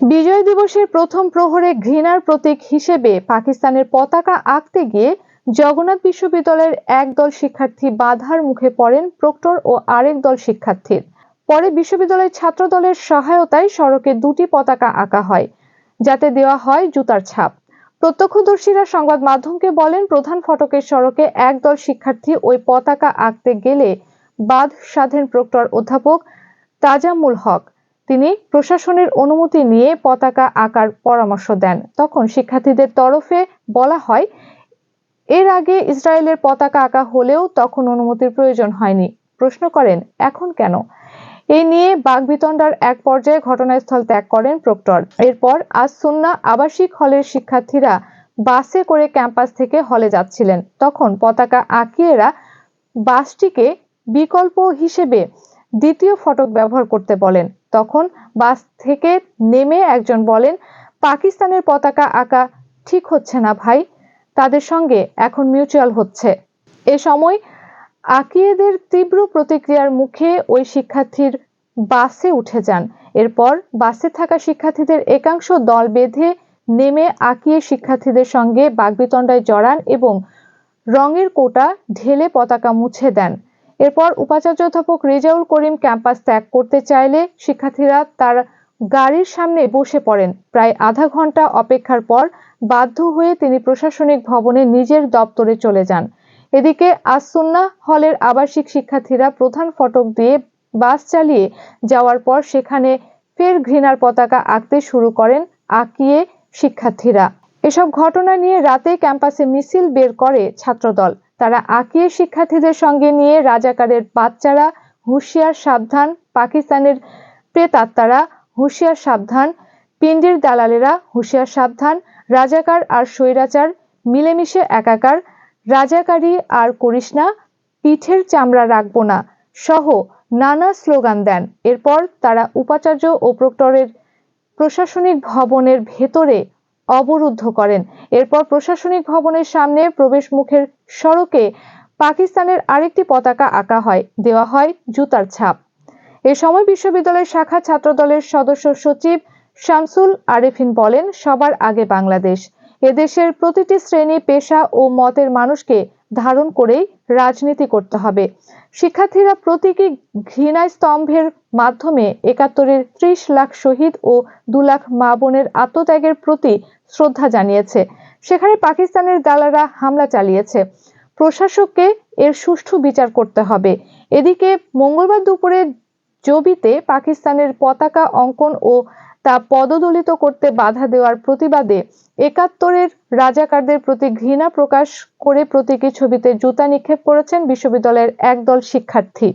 বিজয় দিবসের প্রথম প্রহরে ঘৃণার প্রতীক হিসেবে পাকিস্তানের পতাকা আঁকতে গিয়ে জগন্নাথ বিশ্ববিদ্যালয়ের একদল শিক্ষার্থী বাধার মুখে পড়েন প্রক্টর ও আরেক দল শিক্ষার্থীর। পরে বিশ্ববিদ্যালয়ের ছাত্র দলের সহায়তায় সড়কে দুটি পতাকা আঁকা হয়, যাতে দেওয়া হয় জুতার ছাপ। প্রত্যক্ষদর্শীরা সংবাদ মাধ্যমকে বলেন, প্রধান ফটকের সড়কে একদল শিক্ষার্থী ওই পতাকা আঁকতে গেলে বাদ সাধেন প্রক্টর অধ্যাপক তাজামুল হক। তিনি প্রশাসনের অনুমতি নিয়ে পতাকা আঁকার পরামর্শ দেন। তখন শিক্ষার্থীদের তরফে বলা হয়, এর আগে ইসরায়েলের পতাকা আঁকা হলেও তখন অনুমতির প্রয়োজন হয়নি। প্রশ্ন করেন, এখন কেন? এই নিয়ে বাগবিতণ্ডার এক পর্যায়ে ঘটনাস্থল ত্যাগ করেন প্রক্টর। এরপর আজ সুন্না আবাসিক হলের শিক্ষার্থীরা বাসে করে ক্যাম্পাস থেকে হলে যাচ্ছিলেন। তখন পতাকা আঁকিয়েরা বাসটিকে বিকল্প হিসেবে দ্বিতীয় ফটক ব্যবহার করতে বলেন। তখন বাস থেকে নেমে একজন বলেন, পাকিস্তানের পতাকা আঁকা ঠিক হচ্ছে না ভাই, তাদের সঙ্গে এখন মিউচুয়াল হচ্ছে। এ সময় আকিয়েদের তীব্র প্রতিক্রিয়ার মুখে ওই শিক্ষার্থীর বাসে উঠে যান। এরপর বাসে থাকা শিক্ষার্থীদের একাংশ দল বেঁধে নেমে আকিয়ে শিক্ষার্থীদের সঙ্গে বাগবিতণ্ডায় জড়ান এবং রঙের কোটা ঢেলে পতাকা মুছে দেন। এরপর উপাচার্য অধ্যাপক রেজাউল করিম ক্যাম্পাস ত্যাগ করতে চাইলে শিক্ষার্থীরা তার গাড়ির সামনে বসে পড়েন। প্রায় আধা ঘণ্টা অপেক্ষার পর বাধ্য হয়ে তিনি প্রশাসনিক ভবনে নিজের দপ্তরে চলে যান। এদিকে আসুন্না হলের আবাসিক শিক্ষার্থীরা প্রধান ফটক দিয়ে বাস চালিয়ে যাওয়ার পর সেখানে ফের ঘৃণার পতাকা আঁকতে শুরু করেন আঁকিয়ে শিক্ষার্থীরা। এসব ঘটনা নিয়ে রাতে ক্যাম্পাসে মিছিল বের করে ছাত্রদল। তারা আঁকিয়ে শিক্ষার্থীদের সঙ্গে নিয়ে রাজাকারের বাচ্চারা হুঁশিয়ার সাবধান, পাকিস্তানের প্রেতাত্মারা হুঁশিয়ার সাবধান, পিন্ডির দালালেরা হুঁশিয়ার সাবধান, রাজাকার আর স্বৈরাচার মিলেমিশে একাকার, রাজাকারী আর করিস না, পিঠের চামড়া রাখব না, সহ নানা স্লোগান দেন। এরপর তারা উপাচার্য ও প্রক্টরের প্রশাসনিক ভবনের ভেতরে অবরুদ্ধ করেন। এরপর প্রশাসনিক ভবনের সামনে প্রবেশ মুখের সড়কে পাকিস্তানের আরেকটি পতাকা আঁকা হয়, দেওয়া হয় জুতার ছাপ। এ সময় বিশ্ববিদ্যালয়ের শাখা ছাত্রদলের সদস্য সচিব শামসুল আরেফিন বলেন, সবার আগে বাংলাদেশ। এদেশের প্রতিটি শ্রেণি, পেশা ও মতের মানুষকে ধারণ করেই রাজনীতি করতে হবে। শিক্ষার্থীরা প্রতীকী ঘৃণা স্তম্ভের মাধ্যমে একাত্তরের ত্রিশ লাখ শহীদ ও দু লাখ মা বোনের আত্মত্যাগের প্রতি শ্রদ্ধা জানিয়েছে। সেখানে পাকিস্তানের দালারা হামলা চালিয়েছে। প্রশাসককে এর সুষ্ঠু বিচার করতে হবে। এদিকে মঙ্গলবার দুপুরে জবিতে পাকিস্তানের পতাকা অঙ্কন ও তা পদদলিত করতে বাধা দেওয়ার প্রতিবাদে একাত্তরের রাজাকারদের প্রতি ঘৃণা প্রকাশ করে প্রতীকী ছবিতে জুতা নিক্ষেপ করেছেন বিশ্ববিদ্যালয়ের একদল শিক্ষার্থী।